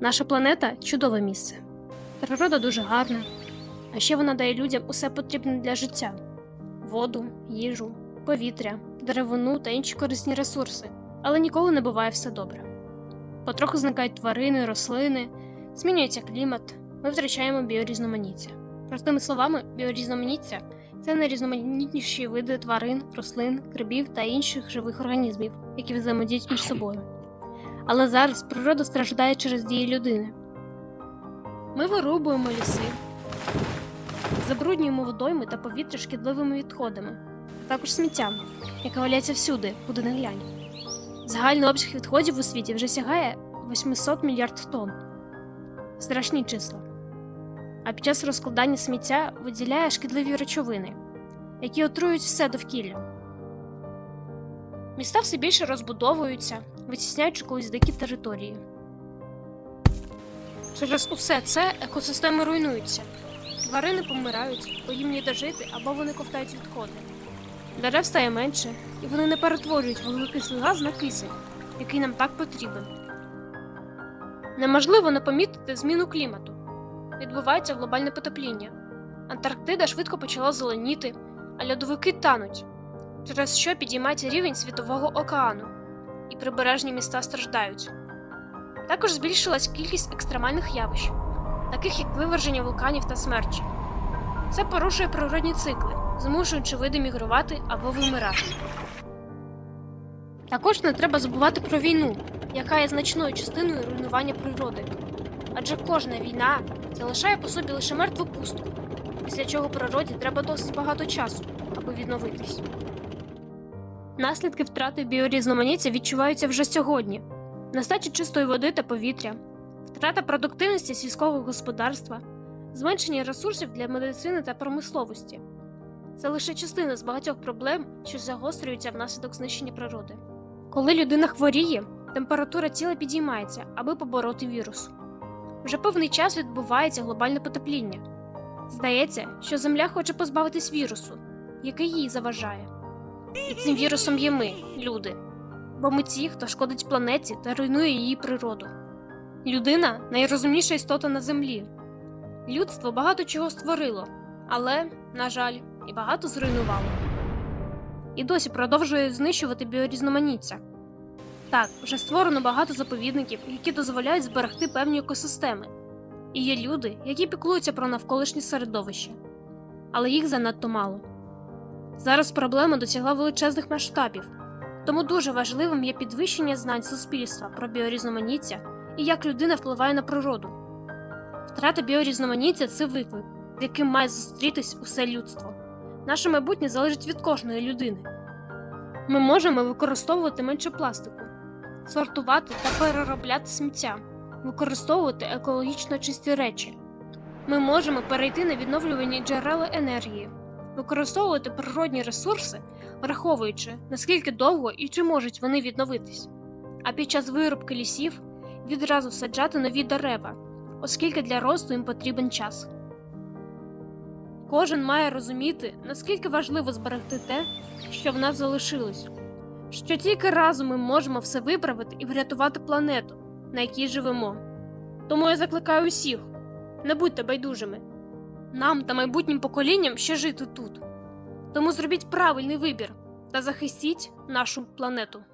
Наша планета чудове місце. Природа дуже гарна, а ще вона дає людям усе потрібне для життя: воду, їжу, повітря, деревину та інші корисні ресурси. Але ніколи не буває все добре. Потроху зникають тварини, рослини, змінюється клімат, ми втрачаємо біорізноманіття. Простими словами, біорізноманіття це найрізноманітніші види тварин, рослин, грибів та інших живих організмів, які взаємодіють між собою. Але зараз природа страждає через дії людини. Ми вирубуємо ліси, забруднюємо водойми та повітря шкідливими відходами, а також сміттям, яке валяється всюди, куди не глянь. Загальний обсяг відходів у світі вже сягає 800 мільярд тонн. Страшні числа. А під час розкладання сміття виділяє шкідливі речовини, які отруюють все довкілля. Міста все більше розбудовуються, витісняючи колись дикі території. Через усе це екосистеми руйнуються. Тварини помирають, бо їм ніде жити або вони ковтають відходи. Дерев стає менше, і вони не перетворюють вуглекислий газ на кисень, який нам так потрібен. Неможливо не помітити зміну клімату. Відбувається глобальне потепління. Антарктида швидко почала зеленіти, а льодовики тануть, через що підіймається рівень світового океану, і прибережні міста страждають. Також збільшилась кількість екстремальних явищ, таких як виверження вулканів та смерчі. Це порушує природні цикли, змушуючи види мігрувати або вимирати. Також не треба забувати про війну, яка є значною частиною руйнування природи. Адже кожна війна залишає по собі лише мертву пустку, після чого природі треба досить багато часу, аби відновитись. Наслідки втрати біорізноманіття відчуваються вже сьогодні: нестача чистої води та повітря, втрата продуктивності сільського господарства, зменшення ресурсів для медицини та промисловості. Це лише частина з багатьох проблем, що загострюються внаслідок знищення природи. Коли людина хворіє, температура тіла підіймається, аби побороти вірус. Вже певний час відбувається глобальне потепління. Здається, що Земля хоче позбавитись вірусу, який їй заважає. І цим вірусом є ми, люди, бо ми ті, хто шкодить планеті та руйнує її природу. Людина найрозумніша істота на землі. Людство багато чого створило, але, на жаль, і багато зруйнувало. І досі продовжує знищувати біорізноманіття. Так, вже створено багато заповідників, які дозволяють зберегти певні екосистеми. І є люди, які піклуються про навколишнє середовище, але їх занадто мало. Зараз проблема досягла величезних масштабів, тому дуже важливим є підвищення знань суспільства про біорізноманіття і як людина впливає на природу. Втрата біорізноманіття це виклик, з яким має зустрітись усе людство. Наше майбутнє залежить від кожної людини. Ми можемо використовувати менше пластику, сортувати та переробляти сміття, використовувати екологічно чисті речі. Ми можемо перейти на відновлювані джерела енергії, використовувати природні ресурси, враховуючи, наскільки довго і чи можуть вони відновитись. А під час вирубки лісів відразу саджати нові дерева, оскільки для росту їм потрібен час. Кожен має розуміти, наскільки важливо зберегти те, що в нас залишилось, що тільки разом ми можемо все виправити і врятувати планету, на якій живемо. Тому я закликаю усіх: не будьте байдужими. Нам та майбутнім поколінням ще жити тут. Тому зробіть правильний вибір та захистіть нашу планету.